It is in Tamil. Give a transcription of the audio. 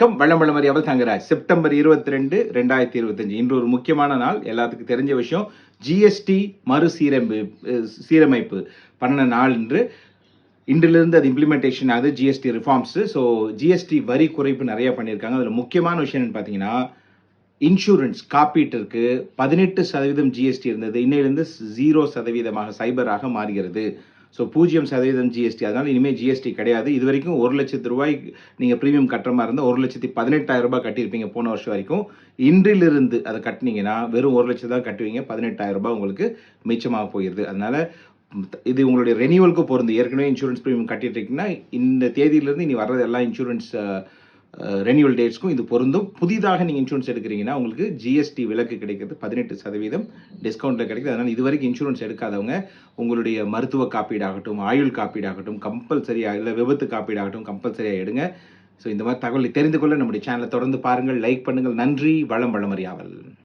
வணக்கம். வள்ளம் அவள் தங்கராஜ். செப்டம்பர் இருபத்தி ரெண்டு ரெண்டாயிரத்தி இருபத்தஞ்சு. இன்று ஒரு முக்கியமான நாள். எல்லாத்துக்கும் தெரிஞ்ச விஷயம் ஜிஎஸ்டி மறு சீரமைப்பு சீரமைப்பு பண்ண நாள் என்று இன்றிலிருந்து அது இம்ப்ளிமெண்டேஷன் ஆகுது. ஜிஎஸ்டி ரிஃபார்ம்ஸு ஸோ ஜிஎஸ்டி வரி குறைப்பு நிறையா பண்ணியிருக்காங்க. அதில் முக்கியமான விஷயம் என்னன்னு பார்த்தீங்கன்னா இன்சூரன்ஸ் காப்பீட்டிற்கு பதினெட்டு சதவீதம் ஜிஎஸ்டி இருந்தது. இன்னிலிருந்து ஜீரோ சதவீதமாக சைபராக மாறுகிறது. ஸோ பூஜ்ஜியம் சதவீதம் ஜிஎஸ்டி அதனால் இனிமேல் ஜிஎஸ்டி கிடையாது. இது வரைக்கும் ஒரு லட்சத்து ரூபாய் நீங்கள் ப்ரீமியம் கட்டுற மாதிரி இருந்தால் ஒரு லட்சத்தி பதினெட்டாயிரம் ரூபாய் கட்டியிருப்பீங்க போன வருஷம் வரைக்கும். இன்றிலிருந்து அதை கட்டினீங்கன்னா வெறும் ஒரு லட்சம் தான் கட்டுவீங்க. பதினெட்டாயிரம் ரூபாய் உங்களுக்கு மிச்சமாக போயிடுது அதனால் இது உங்களுடைய ரெனியூவலுக்கு பொருந்து ஏற்கனவே இன்சூரன்ஸ் ப்ரீமியம் கட்டிட்டு இருக்கீங்கன்னா இந்த தேதியிலேருந்து இனி வர்றது எல்லா இன்சூரன்ஸ் ரெனியூவல் டேட்ஸ்க்கும் இது பொருந்தும். புதிதாக நீங்கள் இன்சூரன்ஸ் எடுக்கிறீங்கன்னா உங்களுக்கு ஜிஎஸ்டி விலக்கு கிடைக்கிறது பதினெட்டு சதவீதம். டிஸ்கவுண்ட்டில் கிடைக்குது அதனால் இது வரைக்கும் இன்சூரன்ஸ் எடுக்காதவங்க உங்களுடைய மருத்துவ காப்பீடாகட்டும் ஆயுள் காப்பீடாகட்டும் கம்பல்சரியாக இல்லை விபத்து காப்பீடாகட்டும் கம்பல்சரியாக எடுங்க. ஸோ இந்த மாதிரி தகவலை தெரிந்து கொள்ள நம்முடைய சேனலை தொடர்ந்து பாருங்கள் லைக் பண்ணுங்கள். நன்றி வளம் வளமறியாவல்.